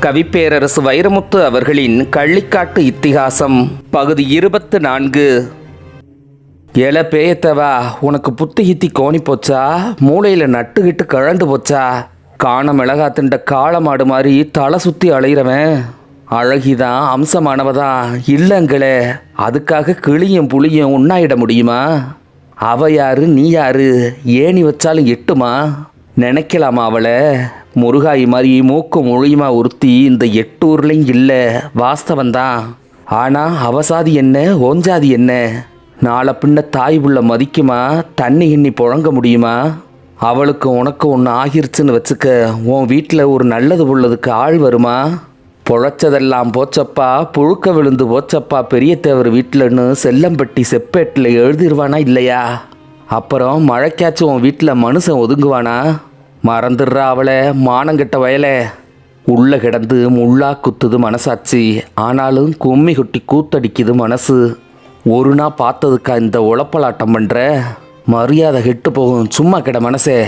கவிப்பேரரசு வைரமுத்து அவர்களின் கள்ளிக்காட்டு இத்திகாசம் பகுதி இருபத்து நான்கு. ஏல பேயத்தவா உனக்கு புத்தி கித்தி கோணி போச்சா? மூளையில் நட்டுக்கிட்டு கழண்டு போச்சா? காண மிளகா திண்ட காளமாடு மாதிரி தலை சுற்றி அலையிறவன். அழகிதான் அம்சமானவதான் இல்லைங்களே அதுக்காக கிளியும் புளியும் உண்ணாயிட முடியுமா? அவ யாரு நீ யாரு? ஏணி வச்சாலும் எட்டுமா? நினைக்கலாமா அவளை? முருகாய் மாதிரி மூக்கு மொழியுமா ஒருத்தி இந்த எட்டூர்லையும் இல்லை வாஸ்தவந்தான் ஆனால் அவசாதி என்ன ஓஞ்சாதி என்ன? நாளை பின்ன தாய் உள்ள மதிக்குமா தண்ணி கிண்ணி புழங்க முடியுமா? அவளுக்கு உனக்கு ஒன்று ஆகிருச்சுன்னு வச்சுக்க உன் வீட்டில் ஒரு நல்லது உள்ளதுக்கு ஆள் வருமா? பொழைச்சதெல்லாம் போச்சப்பா புழுக்க விழுந்து போச்சப்பா பெரிய தேவர் வீட்டிலன்னு செல்லம்பட்டி செப்பேட்டில் எழுதிருவானா இல்லையா? அப்புறம் மழைக்காச்சும் உன் வீட்டில் மனுஷன் ஒதுங்குவானா? மறந்துடுறா அவளை. மானங்கெட்ட வயலை. உள்ளே கிடந்து முள்ளா குத்துது மனசாச்சு ஆனாலும் கும்மி கொட்டி கூத்தடிக்குது மனசு. ஒரு நாள் பார்த்ததுக்கா இந்த உழப்பலாட்டம் பண்ணுற மரியாதை கெட்டு போகும். சும்மா கிட மனசே.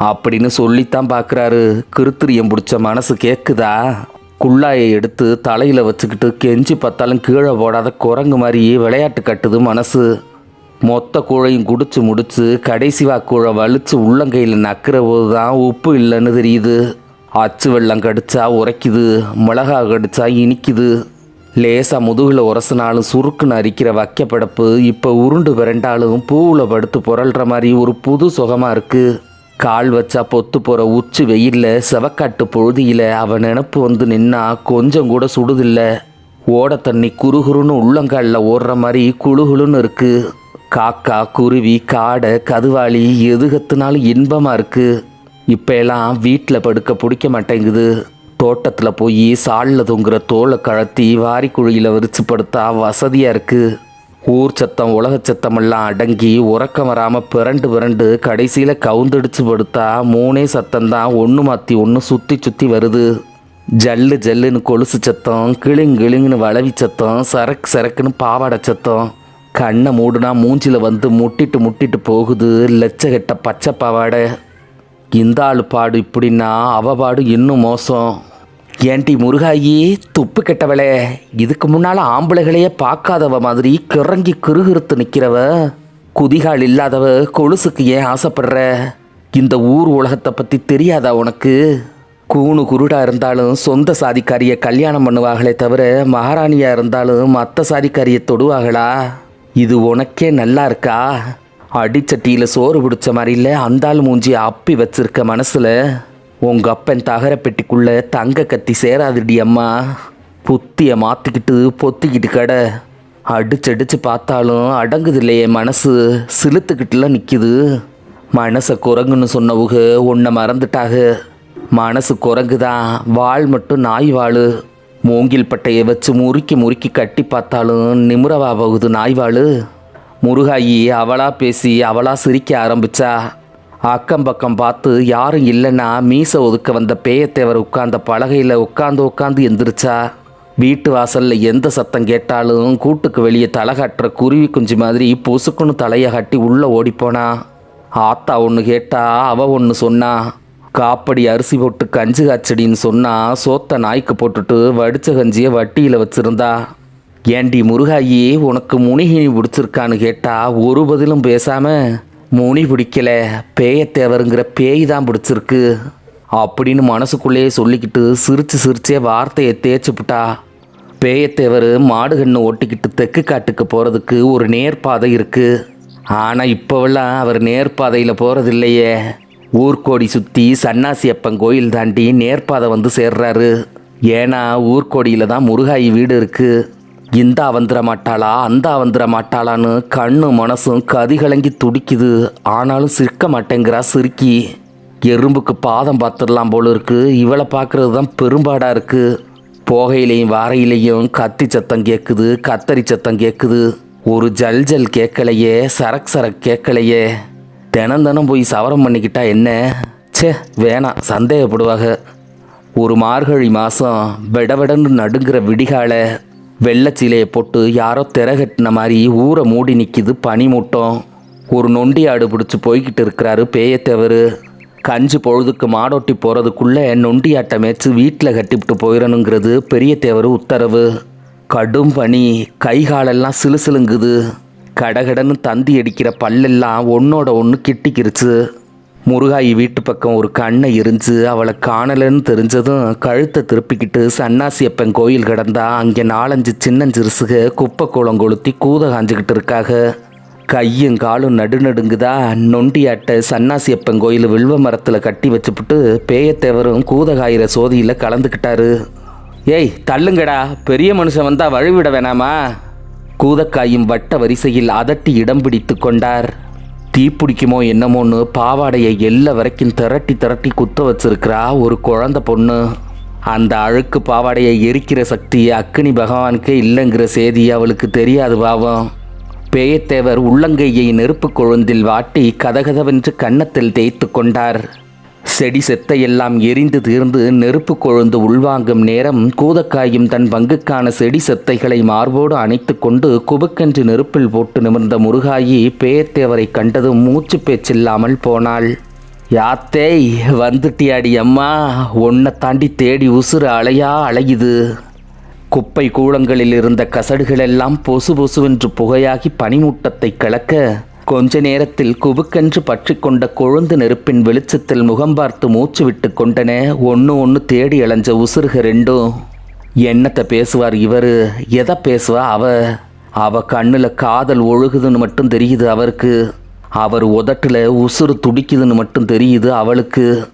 அப்படின்னு சொல்லித்தான் பார்க்குறாரு. கிருத்திரியம் பிடிச்ச மனசு கேட்குதா குள்ளாயை எடுத்து தலையில் வச்சுக்கிட்டு கெஞ்சி பார்த்தாலும் கீழே போடாத குரங்கு மாதிரி விளையாட்டு கட்டுது மனசு. மொத்த கூழையும் குடிச்சு முடிச்சு கடைசி வாக்கூழை வலிச்சு உள்ளங்கையில் நக்கிற போது தான் உப்பு இல்லைன்னு தெரியுது. அச்சு வெள்ளம் கடிச்சா உரைக்குது மிளகா கடிச்சா இனிக்குது. லேசாக முதுகில் உரசினாலும் சுருக்குன்னு அரிக்கிற வைக்கப்படப்பு இப்போ உருண்டு விரண்டாலும் பூவில் படுத்து புரள்ற மாதிரி ஒரு புது சுகமாக இருக்குது கால் வச்சா பொத்து போகிற உச்சி வெயில்ல செவக்காட்டு பொழுதியில் அவன் நினப்பு வந்து நின்னா கொஞ்சம் கூட சுடுதில்ல. ஓட தண்ணி குறுகுறுன்னு உள்ளங்காலில் ஓடுற மாதிரி குழுகுழுன்னு இருக்குது காக்கா குருவி காடை கதுவாளி எது கத்துனாலும் இன்பமாக இருக்கு. இப்போ எல்லாம் வீட்டில் படுக்க பிடிக்க மாட்டேங்குது. தோட்டத்தில் போய் சாலில் தொங்குற தோலை கழத்தி வாரிக்குழியில் விரிச்சு படுத்தா வசதியாக இருக்குது ஊர் சத்தம் உலக சத்தமெல்லாம் அடங்கி உறக்கம் வராமல் பிறண்டு பிறண்டு கடைசியில் கவுந்தடிச்சு படுத்தா மூணே சத்தம்தான் ஒன்று மாற்றி ஒன்று சுற்றி சுற்றி வருது. ஜல்லு ஜல்லுன்னு கொலுசு சத்தம் கிளிங் கிளிங்குன்னு வளவி சத்தம் சரக்கு சரக்குன்னு பாவாடை சத்தம். கண்ணை மூடுனா மூஞ்சில் வந்து முட்டிட்டு முட்டிட்டு போகுது. லட்சகட்ட பச்சை பாவாடை. இந்த ஆள் பாடு இப்படின்னா அவ பாடு இன்னும் மோசம். ஏன்டி முருகாயி துப்பு கெட்டவளே. இதுக்கு முன்னால் ஆம்பளைகளையே பார்க்காதவ மாதிரி கிறங்கி கிருகிருத்து நிற்கிறவ குதிகால் இல்லாதவ கொலுசுக்கு ஏன் ஆசைப்படுற? இந்த ஊர் உலகத்தை பற்றி தெரியாதா உனக்கு? கூணு குருடா இருந்தாலும் சொந்த சாதிக்காரியை கல்யாணம் பண்ணுவாங்களே தவிர மகாராணியாக இருந்தாலும் மற்ற சாதிக்காரியை தொடுவாங்களா இது உனக்கே நல்லா இருக்கா? அடிச்சட்டியில் சோறு பிடிச்ச மாதிரி இல்லை அந்தாள் மூஞ்சி அப்பி வச்சிருக்க மனசில் உங்க அப்பன் தகர பெட்டிக்குள்ள தங்க கத்தி சேராதுடி அம்மா. புத்தியை மாற்றிக்கிட்டு பொத்திக்கிட்டு கடை. அடிச்சடிச்சு பார்த்தாலும் அடங்குது இல்லையே மனசு. சிலுத்துக்கிட்டுலாம் நிற்கிது மனசை குரங்குன்னு சொன்னவுக உன்னை மறந்துட்டாக. மனசு குரங்குதான். வாள் மட்டும் நாய் வாள் மூங்கில் பட்டையை வச்சு முறுக்கி முறுக்கி கட்டி பார்த்தாலும் நிமிரவா போகுது நாய்வாள். முருகாயி அவளா பேசி அவளா சிரிக்க ஆரம்பிச்சா. அக்கம் பக்கம் பார்த்து யாரும் இல்லைன்னா மீசை ஒதுக்க வந்த பேயத்தேவர் உட்கார்ந்த பலகையில் உட்காந்து உட்காந்து எந்திரிச்சா. வீட்டு வாசலில் எந்த சத்தம் கேட்டாலும் கூட்டுக்கு வெளியே தலை காட்டுற குருவி குஞ்சு மாதிரி பொசுக்குன்னு தலையை கட்டி உள்ளே ஓடிப்போனா. ஆத்தா ஒன்று கேட்டா அவ ஒன்று சொன்னா. காப்படி அரிசி போட்டு கஞ்சி காய்ச்சடின்னு சொன்னால் சோத்த நாய்க்கு போட்டுட்டு வடிச்ச கஞ்சியை வட்டியில் வச்சுருந்தா. ஏண்டி முருகாயி உனக்கு முனிகினி பிடிச்சிருக்கான்னு கேட்டால் ஒரு பதிலும் பேசாமல் முனி பிடிக்கல பேயத்தேவருங்கிற பேய் தான் பிடிச்சிருக்கு. அப்படின்னு மனசுக்குள்ளேயே சொல்லிக்கிட்டு சிரிச்சு சிரிச்சே வார்த்தையை தேய்ச்சிப்புட்டா பேயத்தேவர் மாடு கண்ணு ஓட்டிக்கிட்டு தெற்கு காட்டுக்கு போகிறதுக்கு ஒரு நேர்பாதை இருக்குது ஆனால் இப்போவெல்லாம் அவர் நேர்பாதையில் போகிறதில்லையே ஊர்கோடி சுற்றி சன்னாசி அப்பன் கோயில் தாண்டி நேர்பாதை வந்து சேர்றாரு. ஏன்னா ஊர்கோடியில் தான் முருகாயி வீடு இருக்குது இந்தா வந்துட மாட்டாளா அந்தா வந்துட மாட்டாளான்னு கண்ணு மனசும் கதிகலங்கி துடிக்குது. ஆனாலும் சிரிக்க மாட்டேங்கிறா சிரிக்கி. எறும்புக்கு பாதம் பார்த்துடலாம் போல இருக்கு. இவளை பார்க்கறது தான் பெரும்பாடாக இருக்குது போகையிலையும் வாரையிலையும் கத்தி சத்தம் கேட்குது கத்தரி சத்தம் கேட்குது ஒரு ஜல் ஜல் கேட்கலையே சரக் சரக் கேட்கலையே தினம் தினம் போய் சவரம் பண்ணிக்கிட்டா என்ன? ச்சே வேணாம் சந்தேகப்படுவாங்க ஒரு மார்கழி மாதம் விடவிடன்னு நடுங்கிற விடிகால வெள்ளச்சிலையை போட்டு யாரோ திரகட்டின மாதிரி ஊரை மூடி நிற்கிது பனிமூட்டம். ஒரு நொண்டி ஆடு பிடிச்சி போய்கிட்டு இருக்கிறாரு பேயத்தவர். கஞ்சி பொழுதுக்கு மாடோட்டி நொண்டி ஆட்டை மேய்ச்சி வீட்டில் கட்டிவிட்டு போயிடணுங்கிறது பெரிய தேவர் உத்தரவு. கடும் பனி கை காலெல்லாம் சிலுசிலுங்குது. கடகடன்னு தந்தி அடிக்கிற பல்லெல்லாம் ஒன்னோட ஒன்று கிட்டிக்கிருச்சு. முருகாயி வீட்டு பக்கம் ஒரு கண்ணை எரிஞ்சு அவளை காணலன்னு தெரிஞ்சதும் கழுத்தை திருப்பிக்கிட்டு சன்னாசியப்பன் கோயில் கிடந்தா அங்கே நாலஞ்சு சின்னஞ்சிறுசுக குப்பை கோலம் கொளுத்தி கூத காஞ்சிக்கிட்டு இருக்காக. கையும் காலும் நடுநடுங்குதா நொண்டியாட்ட சன்னாசியப்பன் கோயில் வில்வ மரத்தில் கட்டி வச்சுப்புட்டு பேயத்தேவரும் கூதகாயிற சோதியில் கலந்துக்கிட்டாரு. ஏய் தள்ளுங்கடா. பெரிய மனுஷன் வந்தால் வழிவிட வேணாமா? கூதக்காயும் வட்ட வரிசையில் அதட்டி இடம் பிடித்து கொண்டார். தீப்பிடிக்குமோ என்னமோன்னு பாவாடையை எல்லா வரைக்கும் திரட்டி திரட்டி குத்த வச்சிருக்கிறா ஒரு குழந்தை பொண்ணு. அந்த அழுக்கு பாவாடையை எரிக்கிற சக்தி அக்கினி பகவானுக்கே இல்லைங்கிற செய்தி அவளுக்கு தெரியாது பாவம். பேயத்தேவர் உள்ளங்கையை நெருப்பு கொழுந்தில் வாட்டி கதகதவென்று கன்னத்தில் தேய்த்து கொண்டார். செடி செத்தையெல்லாம் எரிந்து தீர்ந்து நெருப்பு கொழுந்து உள்வாங்கும் நேரம் கூதக்காயும் தன் பங்குக்கான செடி செத்தைகளை மார்போடு அணைத்து கொண்டு குபுக்கென்று நெருப்பில் போட்டு நிமிர்ந்த முருகாயி பேயத்தேவரை கண்டதும் மூச்சு பேச்சில்லாமல் போனாள். யாத்தேய் வந்துட்டியாடி அம்மா. உன்னை தாண்டி தேடி உசுறு அலையா அலையுது. குப்பை கூளங்களில் இருந்த கசடுகளெல்லாம் பொசு பொசுவென்று புகையாகி பனிமூட்டத்தை கலக்க கொஞ்ச நேரத்தில் குபுக்கென்று பற்றி கொண்ட கொழுந்து நெருப்பின் வெளிச்சத்தில் முகம் பார்த்து மூச்சு விட்டு கொண்டன ஒன்று ஒன்று தேடி அலைஞ்ச உசுருக ரெண்டும் என்னத்தை பேசுவார் இவர்? எதை பேசுவா அவ? அவ கண்ணில் காதல் ஒழுகுதுன்னு மட்டும் தெரியுது அவருக்கு. அவர் உதட்டில் உசுறு துடிக்குதுன்னு மட்டும் தெரியுது அவளுக்கு.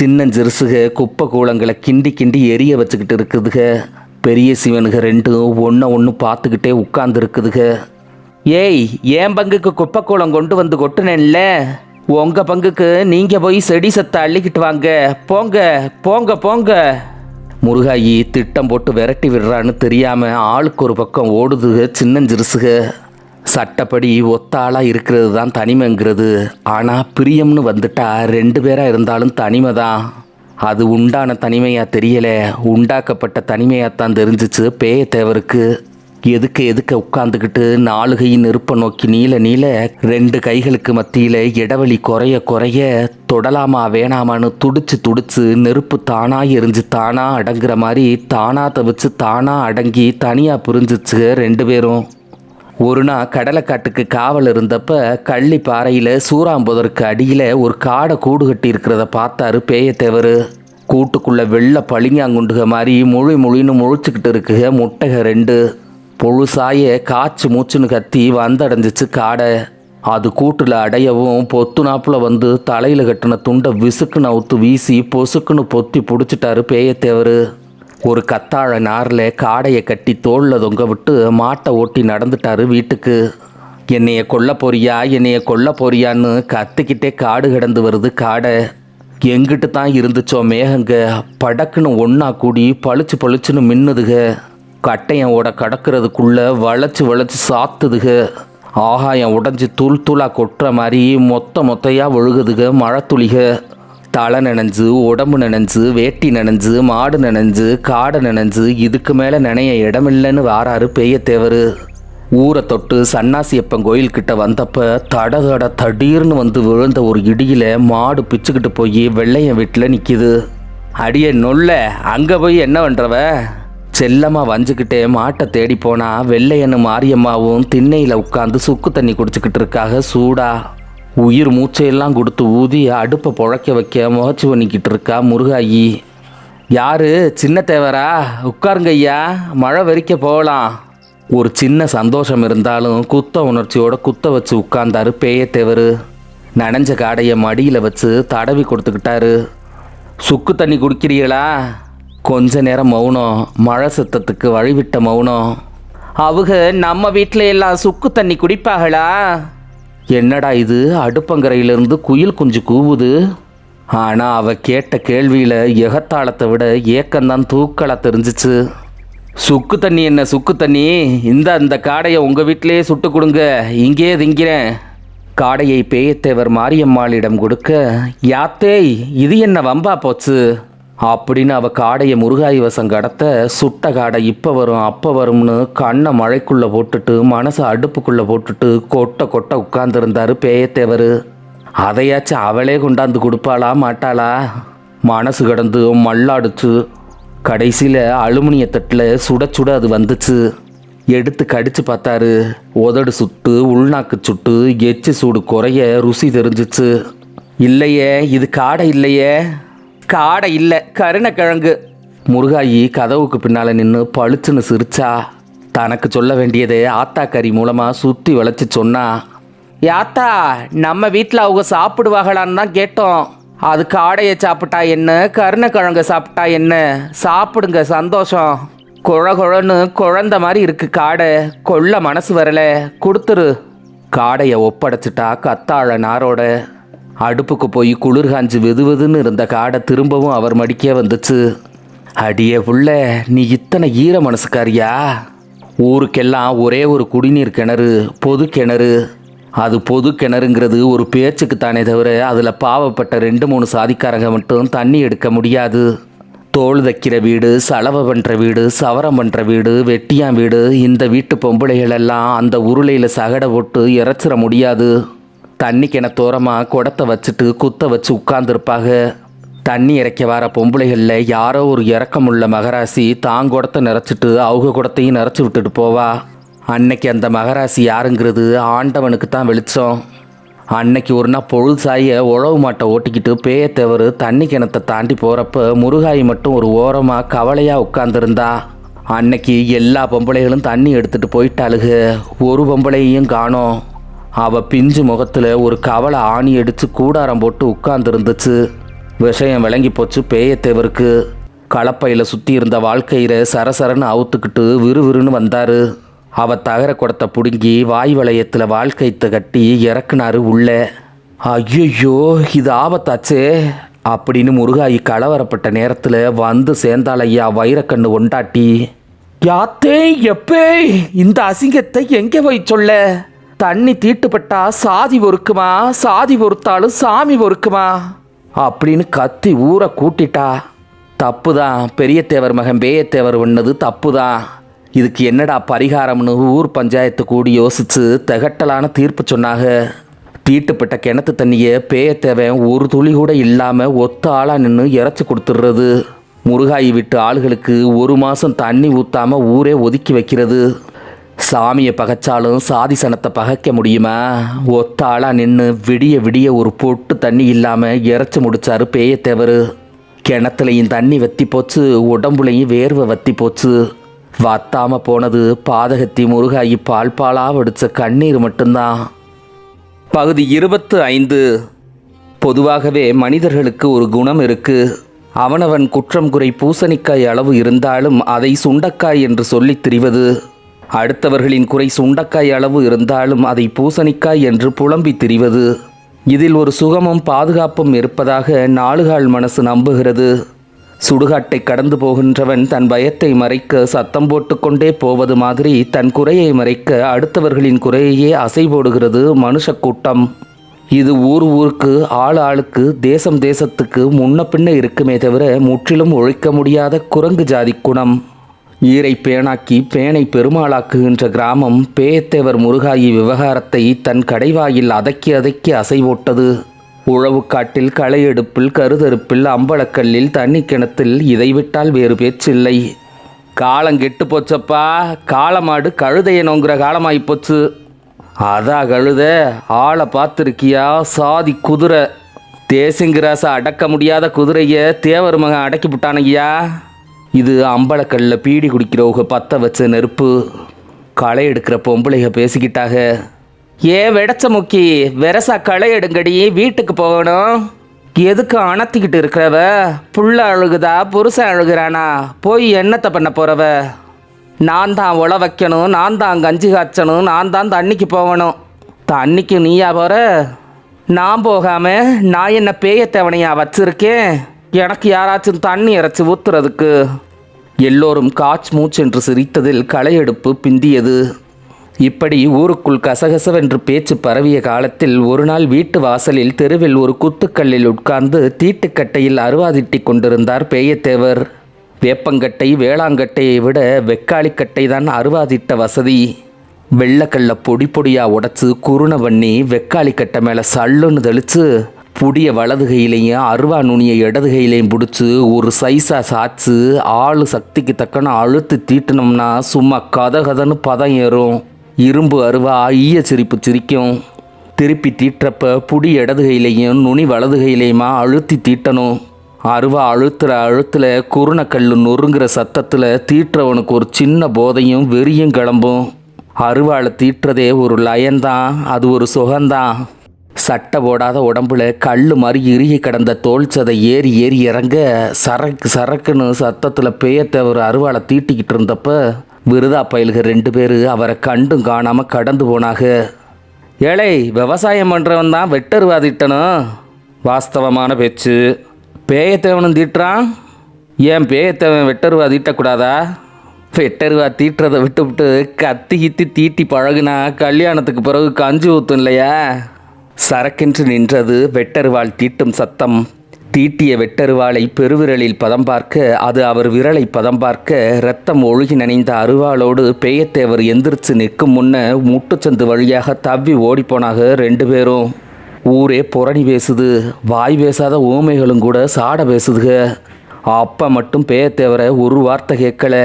சின்னஞ்சிறுசுக குப்பை கூளங்களை கிண்டி கிண்டி எரிய வச்சுக்கிட்டு இருக்குதுக. பெரிய சிவனுக ரெண்டும் ஒன்றை ஒன்று பார்த்துக்கிட்டே உட்கார்ந்துருக்குதுக. ஏய் என் பங்குக்கு குப்பைக்கூளம் கொண்டு வந்து கொட்டுனேன்ல? உங்க பங்குக்கு நீங்க போய் செடி சத்தை அள்ளிக்கிட்டு வாங்க. போங்க போங்க போங்க. முருகாயி திட்டம் போட்டு விரட்டி விடுறான்னு தெரியாம ஆளுக்கு ஒரு பக்கம் ஓடுதுக சின்னஞ்சிறுசுக. சட்டப்படி ஒத்தாளாக இருக்கிறது தான் தனிமைங்கிறது. ஆனா பிரியம்னு வந்துட்டா ரெண்டு பேரா இருந்தாலும் தனிமை தான் அது உண்டான தனிமையா தெரியல. உண்டாக்கப்பட்ட தனிமையாத்தான் தெரிஞ்சிச்சு. பேயத்தேவருக்கு எதுக்க எதுக்க உட்காந்துக்கிட்டு நாலுகையின் நெருப்பை நோக்கி நீல நீள ரெண்டு கைகளுக்கு மத்தியில் இடைவெளி குறைய குறைய தொடலாமா வேணாமான்னு துடிச்சு துடிச்சு நெருப்பு தானா எரிஞ்சு தானா அடங்குற மாதிரி தானா தவிச்சு தானா அடங்கி தனியா புரிஞ்சிச்சு ரெண்டு பேரும். ஒரு நாள் கடலைக்காட்டுக்கு காவல் இருந்தப்ப கள்ளி பாறையில் சூறாம்புதருக்கு அடியில் ஒரு காடை கூடு கட்டி இருக்கிறத பார்த்தாரு பேயத்தேவர். கூட்டுக்குள்ளே வெள்ளை பளிங்காங்குண்டுக மாதிரி முழு முழுன்னு முழிச்சுக்கிட்டு இருக்குக முட்டைக ரெண்டு. பொழுசாய காய்ச்சி மூச்சுன்னு கத்தி வந்தடைஞ்சிச்சு காடை. அது கூட்டில் அடையவும் பொத்து நாப்பில் வந்து தலையில் கட்டின துண்டை விசுக்குன்னு அவுத்து வீசி பொசுக்குன்னு பொத்தி பிடிச்சிட்டாரு பேயத்தேவர். ஒரு கத்தாழ நாரில் காடையை கட்டி தோளில் தொங்க விட்டு மாட்டை ஓட்டி நடந்துட்டாரு வீட்டுக்கு. என்னைய கொல்ல போறியா? என்னைய கொல்ல போறியான்னு கத்திக்கிட்டே காடு கிடந்து வருது காடை. எங்கிட்டு தான் இருந்துச்சோ மேகங்க? படக்குன்னு ஒன்றா கூடி பளிச்சு பளிச்சுன்னு மின்னுதுக. கட்டையோட கடக்கிறதுக்குள்ள வளைச்சு வளைச்சு சாத்துதுக. ஆகாயம் உடஞ்சி தூள் தூளாக கொட்டுற மாதிரி மொத்த மொத்தையாக ஒழுகுதுக மழை துளிக தலை நனைஞ்சு உடம்பு நனைஞ்சு வேட்டி நனைஞ்சு மாடு நனைஞ்சு காடை நனைஞ்சு இதுக்கு மேலே நினைய இடமில்லைன்னு வாராரு தேவர் ஊரை தொட்டு சன்னாசியப்பன் கோயில்கிட்ட வந்தப்ப தட தட தடீர்னு வந்து விழுந்த ஒரு இடியில் மாடு பிச்சுக்கிட்டு போய் வெள்ளையன் வீட்டில் நிற்கிது அடியே நொல்ல அங்கே போய் என்ன பண்ணுறவ செல்லமாக வஞ்சுக்கிட்டே மாட்டை தேடி போனா வெள்ளையனு மாரியம்மாவும் திண்ணையில் உட்காந்து சுக்கு தண்ணி குடிச்சுக்கிட்டு இருக்காக சூடா. உயிர் மூச்சையெல்லாம் கொடுத்து ஊதி அடுப்பை புழைக்க வைக்க முகச்சி பண்ணிக்கிட்டு இருக்கா முருகாயி. யாரு? சின்ன தேவரா? உட்காருங்க ஐயா மழை வெறிக்க போகலாம். ஒரு சின்ன சந்தோஷம் இருந்தாலும் குத்த உணர்ச்சியோட குத்த வச்சு உட்கார்ந்தாரு பேயத்தேவர் நனைஞ்ச காடையை மடியில் வச்சு தடவி கொடுத்துக்கிட்டாரு. சுக்கு தண்ணி குடிக்கிறீங்களா கொஞ்ச நேரம் மௌனம் மழை சத்தத்துக்கு வழிவிட்ட மௌனம். அவங்க நம்ம வீட்டில் எல்லாம் சுக்கு தண்ணி குடிப்பாங்களா என்னடா இது அடுப்பங்கரையிலிருந்து குயில் குஞ்சு கூவுது? ஆனால் அவ கேட்ட கேள்வியில் எகத்தாளத்தை விட ஏக்கம்தான் தூக்களாக தெரிஞ்சிச்சு. சுக்கு தண்ணி என்ன சுக்கு தண்ணி? இந்த அந்த காடையை உங்கள் வீட்டிலேயே சுட்டு கொடுங்க இங்கேயே திங்கிறேன். காடையை பேயத்தேவர் மாரியம்மாளிடம் கொடுக்க யாத்தேய் இது என்ன வம்பா போச்சு? அப்படின்னு அவ காடையை முருகாய் வசம் கடத்த சுட்ட காடை இப்போ வரும் அப்போ வரும்னு கண்ணை மழைக்குள்ளே போட்டுட்டு மனசை அடுப்புக்குள்ளே போட்டுட்டு கொட்ட கொட்ட உட்கார்ந்துருந்தார் பேயத்தேவர். அதையாச்சும் அவளே கொண்டாந்து கொடுப்பாளா மாட்டாளா? மனசு கடந்து மல்லாடுச்சு. கடைசியில் அலுமினிய தட்டில் சுட சுட அது வந்துச்சு. எடுத்து கடிச்சு பார்த்தாரு. உதடு சுட்டு உள்நாக்கு சுட்டு எச்சு சூடு குறைய ருசி தெரிஞ்சிச்சு. இல்லையே இது காடை இல்லையே? காடை இல்லை கருணக்கிழங்கு. முருகாயி கதவுக்கு பின்னால் நின்று பளிச்சுன்னு சிரிச்சா. தனக்கு சொல்ல வேண்டியதை கறி மூலமாக சுற்றி வளைச்சி சொன்னா யாத்தா நம்ம வீட்டில் அவங்க சாப்பிடுவாங்களான்னு தான் கேட்டோம். அது காடையை சாப்பிட்டா என்ன கருணக்கிழங்கு சாப்பிட்டா என்ன? சாப்பிடுங்க சந்தோஷம். குழ குழன்னு குழந்த மாதிரி இருக்கு காடை. கொள்ள மனசு வரல கொடுத்துரு. காடையை ஒப்படைச்சிட்டா கத்தாழ நாரோட. அடுப்புக்கு போய் குளிர் காஞ்சு வெதுவெதுன்னு இருந்த காடை திரும்பவும் அவர் மடிக்கே வந்துச்சு. அடியே புள்ள நீ இத்தனை ஈர மனசுக்காரியா? ஊருக்கெல்லாம் ஒரே ஒரு குடிநீர் கிணறு பொது கிணறு. அது பொது கிணறுங்கிறது ஒரு பேச்சுக்கு தானே தவிர அதில் பாவப்பட்ட ரெண்டு மூணு சாதிக்காரங்க மட்டும் தண்ணி எடுக்க முடியாது. தோல் தைக்கிற வீடு சலவை பண்ணுற வீடு சவரம் பண்ணுற வீடு வெட்டியான் வீடு இந்த வீட்டு பொம்பளைகள் எல்லாம் அந்த உருளையில் சகடை போட்டு இறச்சிட முடியாது. தண்ணி தோரமாக குடத்தை வச்சுட்டு குத்த வச்சு உட்கார்ந்துருப்பாங்க தண்ணி இறைக்க வர பொம்பளைகளில் யாரோ ஒரு இறக்கமுள்ள மகராசி தான் குடத்தை நிறச்சிட்டு அவங்க குடத்தையும் நிறச்சி விட்டுட்டு போவா. அன்னைக்கு அந்த மகராசி யாருங்கிறது ஆண்டவனுக்கு தான் வெளிச்சம். அன்னைக்கு ஒரு நாள் பொழுதுசாய உழவு மாட்டை ஓட்டிக்கிட்டு பேயத்தேவர் தண்ணி கிணத்தை தாண்டி போகிறப்ப முருகாய் மட்டும் ஒரு ஓரமாக கவலையாக உட்காந்துருந்தா அன்னைக்கு எல்லா பொம்பளைகளும் தண்ணி எடுத்துகிட்டு போயிட்டாளுக. ஒரு பொம்பளையையும் காணோம். அவ பிஞ்சு முகத்தில் ஒரு கவலை ஆணி அடித்து கூடாரம் போட்டு உட்கார்ந்துருந்துச்சு. விஷயம் விளங்கி போச்சு பேயத்தேவருக்கு. கலப்பையில் சுற்றி இருந்த வாழ்க்கையில சரசரன்னு அவுத்துக்கிட்டு விறுவிறுன்னு வந்தார். அவ தகர குடத்தை பிடுங்கி வாய் வளையத்தில் வாழ்க்கைத்தை கட்டி இறக்குனாரு உள்ள. ஐயோ இது ஆபத்தாச்சே அப்படின்னு முருகாயி கலவரப்பட்ட நேரத்தில் வந்து சேர்ந்தாள் ஐயா வைரக்கண்ணு ஒண்டாட்டி யாத்தே எப்பே இந்த அசிங்கத்தை எங்கே போய் சொல்ல? தண்ணி தீட்டுப்பட்டா சாதி ஒருக்குமா? சாதி பொறுத்தாலும் சாமி ஒருக்குமா? அப்படின்னு கத்தி ஊரை கூட்டிட்டா தப்பு தான் பெரிய தேவர் மகன் பேயத்தேவர் ஒன்னது தப்பு தான் இதுக்கு என்னடா பரிகாரம்னு ஊர் பஞ்சாயத்து கூடி யோசித்து திகட்டலான தீர்ப்பு சொன்னாங்க. தீட்டுப்பட்ட கிணத்து தண்ணியை பேயத்தேவன் ஒரு துளி கூட இல்லாமல் ஒத்த ஆளாக நின்று இறச்சி கொடுத்துடுறது முருகாயி விட்டு ஆளுகளுக்கு ஒரு மாதம் தண்ணி ஊற்றாம ஊரே ஒதுக்கி வைக்கிறது. சாமியை பகைச்சாலும் சாதி சனத்தை பகைக்க முடியுமா? ஒத்தாளாக நின்று விடிய விடிய ஒரு பொட்டு தண்ணி இல்லாமல் இறச்சி முடிச்சாரு பேயத்தேவர் கிணத்துலையும் தண்ணி வத்தி போச்சு உடம்புலையும் வேர்வை வத்தி போச்சு. வத்தாம போனது பாதகத்தி முருகாயி பால் பாலாக வடிச்ச கண்ணீர் மட்டும்தான். பகுதி இருபத்து ஐந்து. பொதுவாகவே மனிதர்களுக்கு ஒரு குணம் இருக்கு. அவனவன் குற்றம் குறை பூசணிக்காய் அளவு இருந்தாலும் அதை சுண்டக்காய் என்று சொல்லித் திரிவது. அடுத்தவர்களின் குறை சுண்டக்காய் அளவு இருந்தாலும் அதை பூசணிக்காய் என்று புலம்பித் திரிவது. இதில் ஒரு சுகமும் பாதுகாப்பும் இருப்பதாக நாலுகால் மனசு நம்புகிறது. சுடுகாட்டை கடந்து போகின்றவன் தன் பயத்தை மறைக்க சத்தம் போட்டுக்கொண்டே போவது மாதிரி தன் குறையை மறைக்க அடுத்தவர்களின் குறையையே அசை போடுகிறது மனுஷ கூட்டம். இது ஊர் ஊருக்கு ஆள் ஆளுக்கு தேசம் தேசத்துக்கு முன்ன பின்ன இருக்குமே தவிர முற்றிலும் ஒழிக்க முடியாத குரங்கு ஜாதி குணம். ஈரை பேணாக்கி பேனை பெருமாளாக்குகின்ற கிராமம் பேயத்தேவர் முருகாயி விவகாரத்தை தன் கடைவாயில் அதக்கி அதக்கி அசைவோட்டது. உழவுக்காட்டில் களையெடுப்பில் கருதறுப்பில் அம்பலக்கல்லில் தண்ணி கிணத்தில் இதை விட்டால் வேறு பேச்சில்லை. காலம் கெட்டு போச்சப்பா காளமாடு கழுதையை நோங்குற காலமாயிப்போச்சு அதா கழுத ஆளை பார்த்துருக்கியா சாதி குதிரை. தேசிங்கிராசை அடக்க முடியாத குதிரையை தேவர் மகன் அடக்கி விட்டானையா இது அம்பலக்கல்லில் பீடி குடிக்கிறவங்க பற்ற வச்ச நெருப்பு. களை எடுக்கிற பொம்பளைக பேசிக்கிட்டாக. ஏ வெடச்ச முக்கி வெரசா களை எடுங்கடி வீட்டுக்கு போகணும். எதுக்கு அணத்திக்கிட்டு இருக்கிறவ? புள்ள அழுகுதா புருஷன் அழுகுறானா? போய் என்னத்தை பண்ண போகிறவ நான் தான் உழ வைக்கணும் நான் தான் கஞ்சி காய்ச்சணும் நான் தான் தண்ணிக்கு போகணும். தண்ணிக்கு நீயா போகிற நான் போகாமல் நான் என்ன தேவனையாக வச்சுருக்கேன்? எனக்கு யாராச்சும் தண்ணி இறைச்சி ஊத்துறதுக்கு எல்லோரும் காச் மூச்சென்று சிரித்ததில் களையெடுப்பு பிந்தியது. இப்படி ஊருக்குள் கசகசவென்று பேச்சு பரவிய காலத்தில் ஒரு நாள் வீட்டு வாசலில் தெருவில் ஒரு குத்துக்கல்லில் உட்கார்ந்து தீட்டுக்கட்டையில் அருவாதிட்டி கொண்டிருந்தார் பேயத்தேவர். வேப்பங்கட்டை வேளாங்கட்டையை விட வெக்காளிக்கட்டை தான் அருவாதிட்ட வசதி. வெள்ளைக்கல்ல பொடி பொடியாக உடைச்சு குருணை பண்ணி வெக்காளி கட்டை மேலே சல்லுன்னு தெளித்து புடிய வலது கையிலையும் அருவா நுனியை இடது கையிலையும் பிடிச்சி ஒரு சைஸாக சாய்ச்சு ஆள் சக்திக்கு தக்கன அழுத்து தீட்டினோம்னா சும்மா கத கதன்னு பதம் ஏறும். இரும்பு அருவா ஈய சிரிப்பு சிரிக்கும். திருப்பி தீட்டுறப்ப புடி இடது கையிலையும் நுனி வலது கையிலையுமா அழுத்தி தீட்டணும். அருவா அழுத்துற அழுத்தில் குருணக்கல் நொறுங்குற சத்தத்தில் தீட்டுறவனுக்கு ஒரு சின்ன போதையும் வெறியும் கிளம்பும். அருவாளை தீட்டுறதே ஒரு லயன்தான் அது ஒரு சுகந்தான் சட்டை போடாத உடம்புல கல் மாதிரி இறுகி கிடந்த தோல் சதை ஏறி ஏறி இறங்க சரக்கு சரக்குன்னு சத்தத்தில் பேயத்தவர் அருவாளை தீட்டிக்கிட்டு இருந்தப்ப விருதா பயலுக ரெண்டு பேர் அவரை கண்டும் காணாமல் கடந்து போனாங்க ஏழை விவசாயம் பண்ணுறவன் தான் வெட்டருவா தீட்டணும் வாஸ்தவமான பேச்சு. பேயத்தேவனும் தீட்டுறான்? ஏன் பேயத்தேவன் வெட்டருவா தீட்டக்கூடாதா? வெட்டருவா தீட்டுறதை விட்டுவிட்டு கத்தி கித்தி தீட்டி பழகுனா கல்யாணத்துக்கு பிறகு கஞ்சி ஊற்றும் இல்லையா? சரக்கென்று நின்றது வெட்டருவாள் தீட்டும் சத்தம். தீட்டிய வெட்டருவாளை பெருவிரலில் பதம் பார்க்க அது அவர் விரலை பதம் பார்க்க ரத்தம் ஒழுகி நனைந்த அருவாளோடு பேயத்தேவர் எந்திரிச்சு நிற்கும் முன்ன முட்டுச்சந்து வழியாக தவ்வி ஓடிப்போனாக ரெண்டு பேரும். ஊரே புரணி பேசுது வாய் பேசாத ஊமைகளும் கூட சாட பேசுதுக. அப்போ மட்டும் பேயத்தேவரை ஒரு வார்த்தை கேட்கல.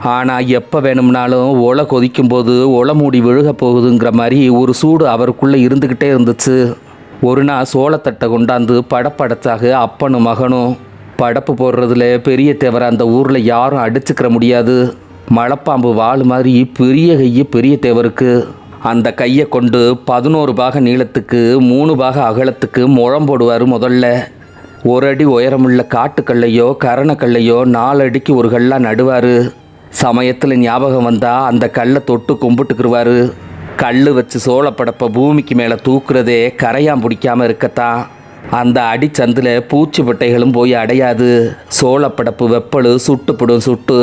ஆனால் எப்போ வேணும்னாலும் ஒலை கொதிக்கும் போது ஒலை மூடி விழுக போகுதுங்கிற மாதிரி ஒரு சூடு அவருக்குள்ளே இருந்துக்கிட்டே இருந்துச்சு. ஒரு நாள் சோளத்தட்டை கொண்டாந்து படப்படைச்சாக அப்பனும் மகனும் படப்பு போடுறதுல பெரிய தேவரை அந்த ஊரில் யாரும் அடிச்சுக்கிற முடியாது. மலைப்பாம்பு வாள் மாதிரி பெரிய கையை பெரிய தேவருக்கு. அந்த கையை கொண்டு பதினோரு பாக நீளத்துக்கு மூணு பாக அகலத்துக்கு முழம் போடுவார் முதல்ல. ஒரு அடி உயரமுள்ள காட்டுக்கல்லையோ கரணக்கல்லையோ நாலு அடிக்கு ஒரு கல்லாக நடுவார். சமயத்தில் ஞாபகம் வந்தால் அந்த கல்லை தொட்டு கும்பிட்டுக்குருவாரு. கல் வச்சு சோளப்படப்பை பூமிக்கு மேலே தூக்குறதே கரையான் பிடிக்காமல் இருக்கத்தான். அந்த அடிச்சந்தில் பூச்சி பட்டைகளும் போய் அடையாது. சோளப்படப்பு வெப்பலு சுட்டுப்படும் சுட்டு.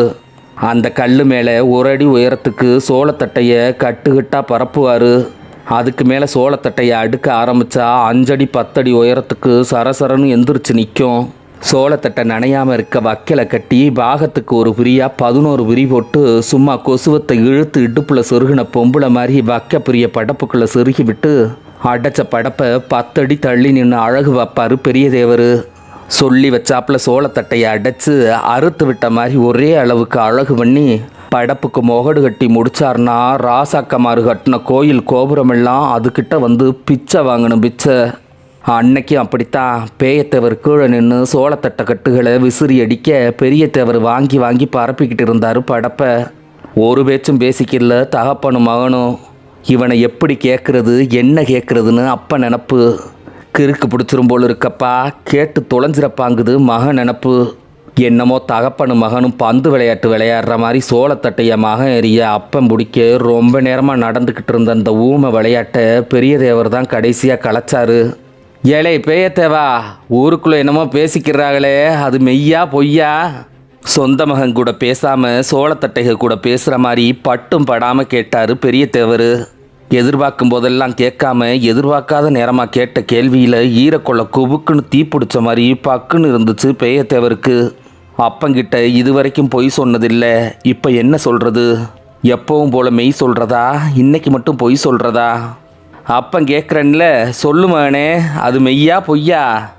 அந்த கல் மேலே ஒரு அடி உயரத்துக்கு சோளத்தட்டையை கட்டுக்கட்டாக பரப்புவார். அதுக்கு மேலே சோளத்தட்டையை அடுக்க ஆரம்பித்தா அஞ்சடி பத்தடி உயரத்துக்கு சரசரன்னு எந்திரிச்சு நிற்கும் சோளத்தட்டை நனையாமல் இருக்க வக்கலை கட்டி பாகத்துக்கு ஒரு புரியா பதினோரு விரி போட்டு சும்மா கொசுவத்தை இழுத்து இடுப்பில் சொருகின பொம்பளை மாதிரி வக்க புரிய படப்புக்குள்ளே சொருகி விட்டு அடைச்ச படப்பை பத்தடி தள்ளி நின்று அழகு வைப்பார் பெரிய தேவர். சொல்லி வச்சாப்புல சோளத்தட்டையை அடைச்சு அறுத்து விட்ட மாதிரி ஒரே அளவுக்கு அழகு பண்ணி படப்புக்கு முகடு கட்டி முடிச்சார்னா ராசாக்கமாறு கட்டின கோயில் கோபுரமெல்லாம் அதுக்கிட்ட வந்து பிச்சை வாங்கணும் பிச்சை. அன்னைக்கும் அப்படித்தான். பேயத்தேவர் கீழே நின்று சோளத்தட்ட கட்டுகளை விசிறி அடிக்க பெரிய தேவர் வாங்கி வாங்கி பரப்பிக்கிட்டு இருந்தார் படப்பை. ஒரு பேச்சும் பேசிக்கல தகப்பனும் மகனும் இவனை எப்படி கேட்குறது என்ன கேட்குறதுன்னு அப்ப நினப்பு. கிறுக்கு பிடிச்சிரும் போல் இருக்கப்பா கேட்டு தொலைஞ்சிரப்பாங்குது மகன் நினப்பு. என்னமோ தகப்பனும் மகனும் பந்து விளையாட்டு விளையாடுற மாதிரி சோளத்தட்டைய மகன் எரிய அப்பம் பிடிக்க ரொம்ப நேரமாக நடந்துக்கிட்டு இருந்த அந்த ஊமை விளையாட்டை பெரிய தேவர் தான் கடைசியாக கலைச்சாரு. ஏழை பேயத்தேவா ஊருக்குள்ளே என்னமோ பேசிக்கிறாங்களே அது மெய்யா பொய்யா? சொந்த மகன் கூட பேசாமல் சோளத்தட்டைகள் கூட பேசுகிற மாதிரி பட்டும் படாமல் கேட்டார் பெரிய தேவர். எதிர்பார்க்கும் போதெல்லாம் கேட்காம எதிர்பார்க்காத நேரமாக கேட்ட கேள்வியில் ஈரக்கொள்ள குபுக்குன்னு தீப்பிடிச்ச மாதிரி பக்குன்னு இருந்துச்சு பேயத்தேவருக்கு அப்பங்கிட்ட இதுவரைக்கும் பொய் சொன்னதில்லை இப்போ என்ன சொல்கிறது எப்பவும் போல மெய் சொல்கிறதா இன்னைக்கு மட்டும் பொய் சொல்கிறதா அப்பன் கேட்குறன்ல சொல்லு மகனே அது மெய்யா பொய்யா?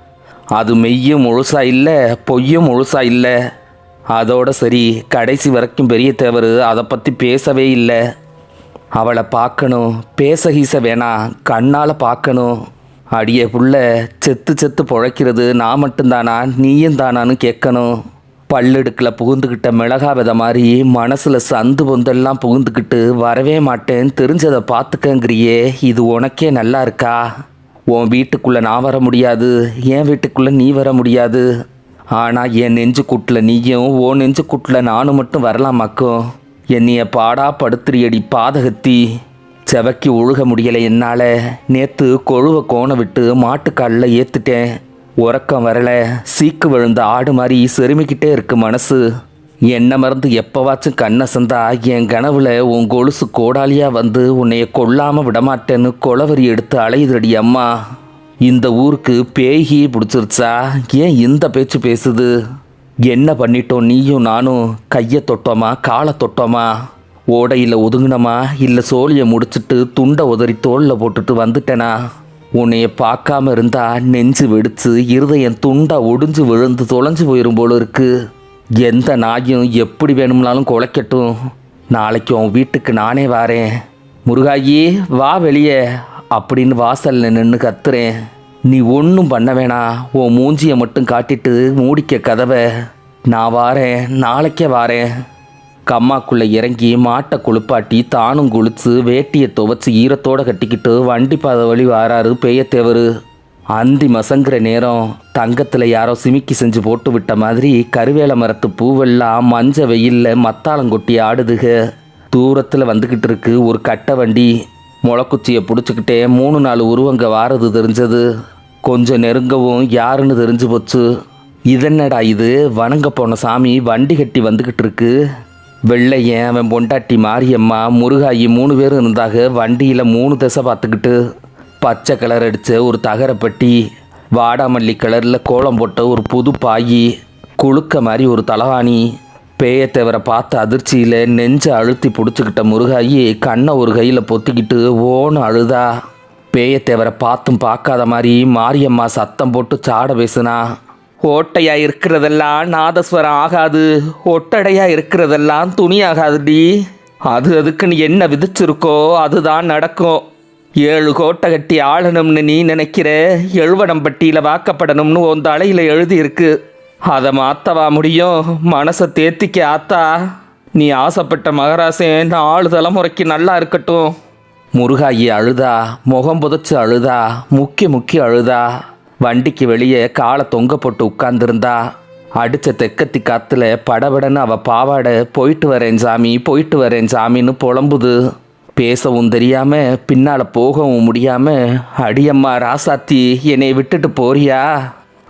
அது மெய்யும் முழுசா இல்லை பொய்யும் முழுசா இல்லை. அதோட சரி கடைசி வரைக்கும் பெரிய தேவர் அதை பற்றி பேசவே இல்லை. அவளை பார்க்கணும் பேச கீச வேணாம் கண்ணால் பார்க்கணும். அடியே புள்ள செத்து செத்து பொழைக்கிறது நான் மட்டும்தானா நீயும் தானான்னு கேட்கணும். பல்லெடுக்கில் புகுந்துக்கிட்ட மிளகா வித மாதிரி மனசில் சந்து பொந்தெல்லாம் புகுந்துக்கிட்டு வரவே மாட்டேன். தெரிஞ்சதை பார்த்துக்கங்கிறியே இது உனக்கே நல்லா இருக்கா? உன் வீட்டுக்குள்ளே நான் வர முடியாது என் வீட்டுக்குள்ளே நீ வர முடியாது. ஆனால் என் நெஞ்சு கூட்டில் நீயும் ஓ நெஞ்சு கூட்டில் நானும் மட்டும் வரலாமாக்கும் என்னைய பாடா படுத்துறியடி பாதகத்தி. செவக்கி ஒழுக முடியலை என்னால். நேற்று கொழுவை கோண விட்டு மாட்டுக்காலில் ஏற்றுட்டேன் உறக்கம் வரல. சீக்கு விழுந்த ஆடு மாதிரி செருமிக்கிட்டே இருக்கு மனசு. என்ன மறந்து எப்பவாச்சும் கண்ணசந்தா என் கனவுல உன் கொலுசு கோடாலியா வந்து உன்னைய கொல்லாம விடமாட்டேன்னு கொலவரி எடுத்து அலையுதடி அம்மா. இந்த ஊருக்கு பேய்கி பிடிச்சிருச்சா? ஏன் இந்த பேச்சு பேசுது? என்ன பண்ணிட்டோம் நீயும் நானும்? கையை தொட்டோமா? காலை தொட்டோமா? ஓடையில் ஒதுங்கினமா? இல்லை சோழியை முடிச்சிட்டு துண்டை உதறி தோளில் போட்டுட்டு வந்துட்டேனா? உன்னைய பார்க்காம இருந்தா நெஞ்சு வெடித்து இருதயம் துண்டா ஒடிஞ்சு விழுந்து தொலைஞ்சு போயிடும் போல இருக்கு. எந்த நாயும் எப்படி வேணும்னாலும் குலைக்கட்டும். நாளைக்கு உன் வீட்டுக்கு நானே வாரேன். முருகாயி வா வெளியே அப்படின்னு வாசல்ல நின்று கத்துறேன். நீ ஒன்றும் பண்ண வேணாம் உன் மூஞ்சியை மட்டும் காட்டிட்டு மூடிக்க கதவை. நான் வாரேன் நாளைக்கே வாரேன். கம்மாக்குள்ளே இறங்கி மாட்டை குளிப்பாட்டி தானும் குளிச்சு வேட்டியை துவச்சி ஈரத்தோடு கட்டிக்கிட்டு வண்டி பாதை வழி வாராரு பேயத்தேவர். அந்தி மசங்கிற நேரம் தங்கத்தில் யாரோ சிமிக்கி செஞ்சு போட்டு விட்ட மாதிரி கருவேல மரத்து பூவெல்லாம் மஞ்ச வெயில்ல மத்தாளங்கொட்டி ஆடுதுக. தூரத்தில் வந்துக்கிட்டு இருக்கு ஒரு கட்டை வண்டி. முளைக்குச்சியை பிடிச்சிக்கிட்டே மூணு நாலு உருவங்க வாரது தெரிஞ்சது. கொஞ்சம் நெருங்கவும் யாருன்னு தெரிஞ்சு போச்சு. இதென்னடா இது? வணங்க போன சாமி வண்டி கட்டி வந்துக்கிட்டு இருக்கு. வெள்ளையன் அவன் பொண்டாட்டி மாரியம்மா முருகாயி மூணு பேரும் இருந்தாக வண்டியில் மூணு திசை பார்த்துக்கிட்டு பச்சை கலர் அடித்த ஒரு தகரப்பட்டி வாடாமல்லி கலரில் கோலம் போட்ட ஒரு புது பாயி குளுக்க மாதிரி ஒரு தலவாணி பேயத்தேவரை பார்த்த அதிர்ச்சியில் நெஞ்சை அழுத்தி பிடிச்சிக்கிட்ட முருகாயி கண்ணை ஒரு கையில் பொத்திக்கிட்டு ஓன்னு அழுதா. பேயத்தேவரை பார்த்தும் பார்க்காத மாதிரி மாரியம்மா சத்தம் போட்டு சாட பேசுனா ஓட்டையா இருக்கிறதெல்லாம் நாதஸ்வரம் ஆகாது. ஒட்டடையா இருக்கிறதெல்லாம் துணி ஆகாதுடி அது அதுக்குன்னு என்ன விதிச்சிருக்கோ அதுதான் நடக்கும். ஏழு கோட்டை கட்டி ஆளணும்னு நீ நினைக்கிற? எழுவனம்பட்டியில் வாக்கப்படணும்னு உன் தலையில் எழுதியிருக்கு. அதை மாத்தவா முடியும்? மனசை தேத்திக்க ஆத்தா. நீ ஆசைப்பட்ட மகராசன் நாலு தலைமுறைக்கு நல்லா இருக்கட்டும். முருகாயி அழுதா? முகம் புதைச்சி அழுதா? முக்கி முக்கி அழுதா? வண்டிக்கு வெளியே காலை தொங்க போட்டு உட்கார்ந்துருந்தா அடித்த தெக்கத்தி காத்துல படபடன்னு அவள் பாவாடை போயிட்டு வரேன் சாமி போயிட்டு வரேன் சாமின்னு புலம்புது. பேசவும் தெரியாம பின்னால் போகவும் முடியாம அடியம்மா ராசாத்தி என்னை விட்டுட்டு போறியா?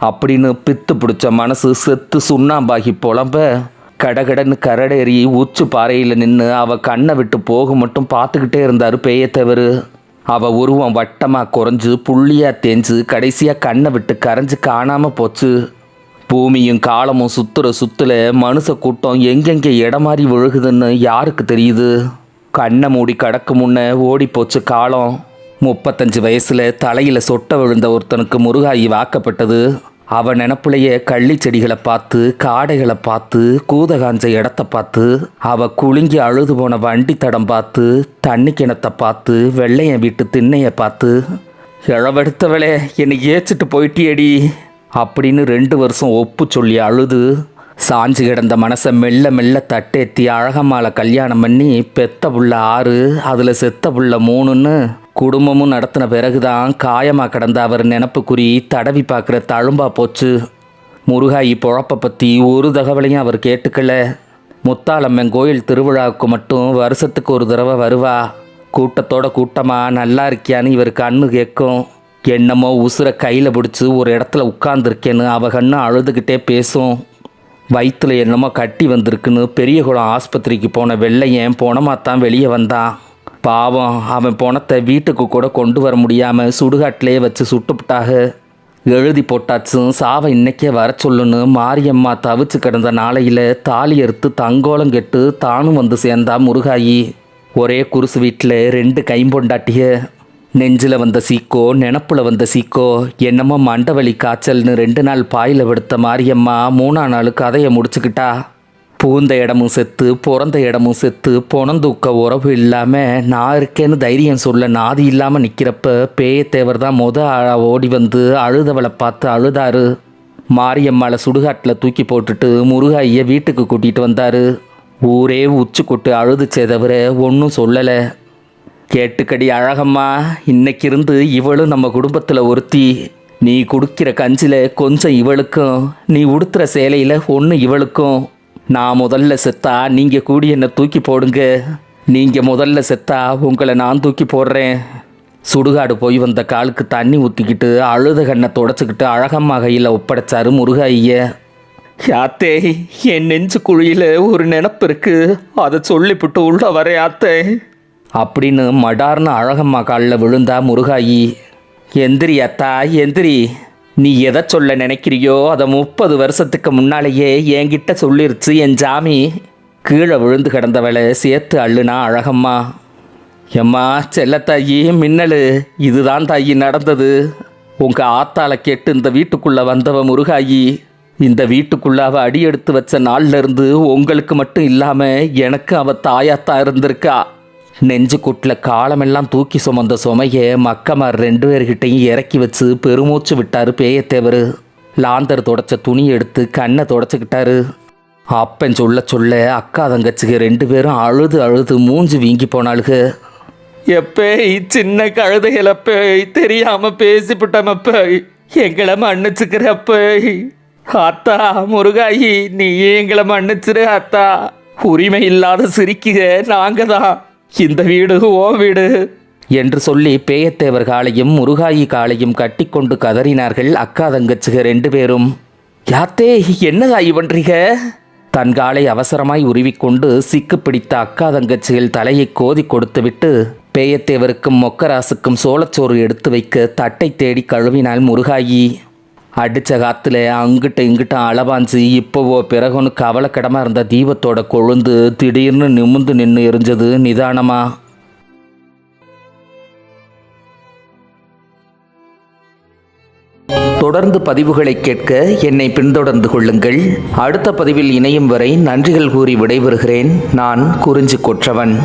அப்படின்னு பித்து பிடிச்ச மனசு செத்து சுண்ணாம்பாகி புலம்ப கடகடன்னு கரடேறி உச்சு பாறையில் நின்று அவள் கண்ணை விட்டு போக மட்டும் பார்த்துக்கிட்டே இருந்தார் பேயத்தவர். அவ உருவம் வட்டமாக குறைஞ்சு புள்ளியாக தேஞ்சு கடைசியாக கண்ணை விட்டு கரைஞ்சு காணாமல் போச்சு. பூமியும் காலமும் சுற்றுற சுத்துல மனுஷ கூட்டம் எங்கெங்கே இடம் மாறி விழுகுதுன்னு யாருக்கு தெரியுது? கண்ணை மூடி கடக்கு முன்ன ஓடி போச்சு காலம். முப்பத்தஞ்சு வயசுல தலையில சொட்ட விழுந்த ஒருத்தனுக்கு முருகாயி வாக்கப்பட்டது. அவன் நினப்புலையே கள்ளி செடிகளை பார்த்து காடைகளை பார்த்து கூதகாஞ்ச இடத்த பார்த்து அவ குலுங்கி அழுது போன வண்டி தடம் பார்த்து தண்ணி கிணத்தை பார்த்து வெள்ளையன் வீட்டு திண்ணைய பார்த்து இழவெடுத்தவளே என்னை ஏச்சிட்டு போயிட்டியடி அப்படின்னு ரெண்டு வருஷம் ஒப்பு சொல்லி அழுது. சாஞ்சு கிடந்த மனசை மெல்ல மெல்ல தட்டேத்தி அழகம்மாளை கல்யாணம் பண்ணி பெத்த புள்ள ஆறு அதில் செத்த புள்ள மூணுன்னு குடும்பமும் நடத்தின பிறகுதான் காயமாக கிடந்த அவர் நினப்புக்குறி தடவி பார்க்குற தழும்பா போச்சு. முருகாயி பொழப்பை பற்றி ஒரு தகவலையும் அவர் கேட்டுக்கல. முத்தாளம்மன் கோயில் திருவிழாவுக்கு மட்டும் வருஷத்துக்கு ஒரு தடவை வருவா. கூட்டத்தோட கூட்டமாக நல்லா இருக்கியான்னு இவர் கண்ணு கேட்கும் என்னமோ உசுரை கையில் பிடிச்சி ஒரு இடத்துல உட்காந்துருக்கேன்னு அவ கண்ணு அழுதுகிட்டே பேசும். வயிற்றுல என்னமோ கட்டி வந்திருக்குன்னு பெரியகுளம் ஆஸ்பத்திரிக்கு போன வெள்ளையன் போனமாத்தான் வெளியே வந்தான். பாவம் அவன் பணத்தை வீட்டுக்கு கூட கொண்டு வர முடியாமல் சுடுகாட்டிலே வச்சு சுட்டுப்புட்டாக. எழுதி போட்டாச்சும் சாவை இன்னைக்கே வர சொல்லுன்னு மாரியம்மா தவிச்சு கிடந்த நாளையில் தாலி அறுத்து தங்கோலம் கெட்டு தானும் வந்து சேர்ந்தா முருகாயி. ஒரே குருசு வீட்டில் ரெண்டு கைம்பொண்டாட்டிய நெஞ்சில் வந்த சீக்கோ நினப்பில் வந்த சீக்கோ என்னமோ மண்டவலி காய்ச்சல்னு ரெண்டு நாள் பாயில் படுத்த மாரியம்மா மூணா நாள் கதையை முடிச்சுக்கிட்டா. பூந்த இடமும் செத்து பிறந்த இடமும் செத்து பொணந்தூக்க உறவு இல்லாமல் நான் இருக்கேன்னு தைரியம் சொல்ல நாதி இல்லாமல் நிற்கிறப்ப பேயத்தேவர் தான் மொத ஆளா ஓடி வந்து அழுதவளை பார்த்து அழுதாரு. மாரியம்மாளை சுடுகாட்டில் தூக்கி போட்டுட்டு முருகாயை வீட்டுக்கு கூட்டிகிட்டு வந்தார். ஊரே உச்சி கொட்டு அழுதுச்சே தவிர ஒன்றும் சொல்லலை. கேட்டுக்கடி அழகம்மா இன்னைக்கு இருந்து இவளும் நம்ம குடும்பத்தில் ஒருத்தி. நீ குடிக்கிற கஞ்சில கொஞ்சம் இவளுக்கும் நீ உடுத்துற சேலையில் ஒன்று இவளுக்கும். நான் முதல்ல செத்தா நீங்கள் கூடி என்னை தூக்கி போடுங்க. நீங்கள் முதல்ல செத்தா உங்களை நான் தூக்கி போடுறேன். சுடுகாடு போய் வந்த காலுக்கு தண்ணி ஊற்றிக்கிட்டு அழுத கண்ணை தொடச்சிக்கிட்டு அழகம்மா கையில் ஒப்படைச்சாரு முருகா ஐய. யாத்தே என் நெஞ்சு குழியில் ஒரு நினப்பு இருக்குது அதை சொல்லிவிட்டு உள்ள வர யாத்தே. அப்படின்னு மடார்னு அழகம்மா காலில் விழுந்தா முருகாயி எந்திரி அத்தா எந்திரி. நீ எதை சொல்ல நினைக்கிறியோ அதை முப்பது வருஷத்துக்கு முன்னாலேயே என்கிட்ட சொல்லிருச்சு என் ஜாமி. கீழே விழுந்து கிடந்தவளை சேர்த்து அள்ளுனா அழகம்மா. எம்மா செல்லத்தாயி மின்னலு இதுதான் தாயி நடந்தது. உங்கள் ஆத்தால கேட்டு இந்த வீட்டுக்குள்ளே வந்தவ முருகாயி இந்த வீட்டுக்குள்ள அவள் அடி எடுத்து வச்ச நாள்ல இருந்து உங்களுக்கு மட்டும் இல்லாமல் எனக்கு அவ தாயாத்தான் இருந்திருக்கா. நெஞ்சு குட்டில் காலமெல்லாம் தூக்கி சுமந்த சுமையை மக்கமார் ரெண்டு பேர்கிட்டையும் இறக்கி வச்சு பெருமூச்சு விட்டார் பேயத்தேவர். லாந்தர் தொடச்ச துணி எடுத்து கண்ணை தொடச்சிக்கிட்டாரு. அப்பன் சொல்ல சொல்ல அக்கா தங்கச்சிக்கு ரெண்டு பேரும் அழுது அழுது மூஞ்சி வீங்கி போனாளுக. எப்பே சின்ன கழுதைகளப்பே தெரியாம பேசிவிட்டமப்ப எங்களை மன்னிச்சுக்கிறப்ப. அத்தா முருகாயி நீ எங்களை மன்னிச்சிரு அத்தா. உரிமை இல்லாத சிரிக்குக நாங்க தான் இந்த வீடு ஓ வீடு. என்று சொல்லி பேயத்தேவர் காலையும் முருகாயி காலையும் கட்டிக்கொண்டு கதறினார்கள் அக்கா தங்கச்சிக ரெண்டு பேரும். யாத்தே என்னதாயி பண்றீங்க தன் காலை அவசரமாய் உருவிக்கொண்டு சிக்கு பிடித்த அக்கா தங்கச்சிகள் தலையை கோதி கொடுத்துவிட்டு பேயத்தேவருக்கும் மொக்கராசுக்கும் சோளச்சோறு எடுத்து வைக்க தட்டை தேடி கழுவினாள் முருகாயி. அடித்த காத்துல அங்கிட்ட இங்கிட்ட அளவாஞ்சு இப்போவோ பிறகுன்னு கவலைக்கிடமா இருந்த தீபத்தோட கொழுந்து திடீர்னு நிமிந்து நின்று எரிஞ்சது நிதானமா. தொடர்ந்து பதிவுகளை கேட்க என்னை பின்தொடர்ந்து கொள்ளுங்கள். அடுத்த பதிவில் இணையும் வரை நன்றிகள் கூறி விடைபெறுகிறேன். நான் குறிஞ்சி கொற்றவன்.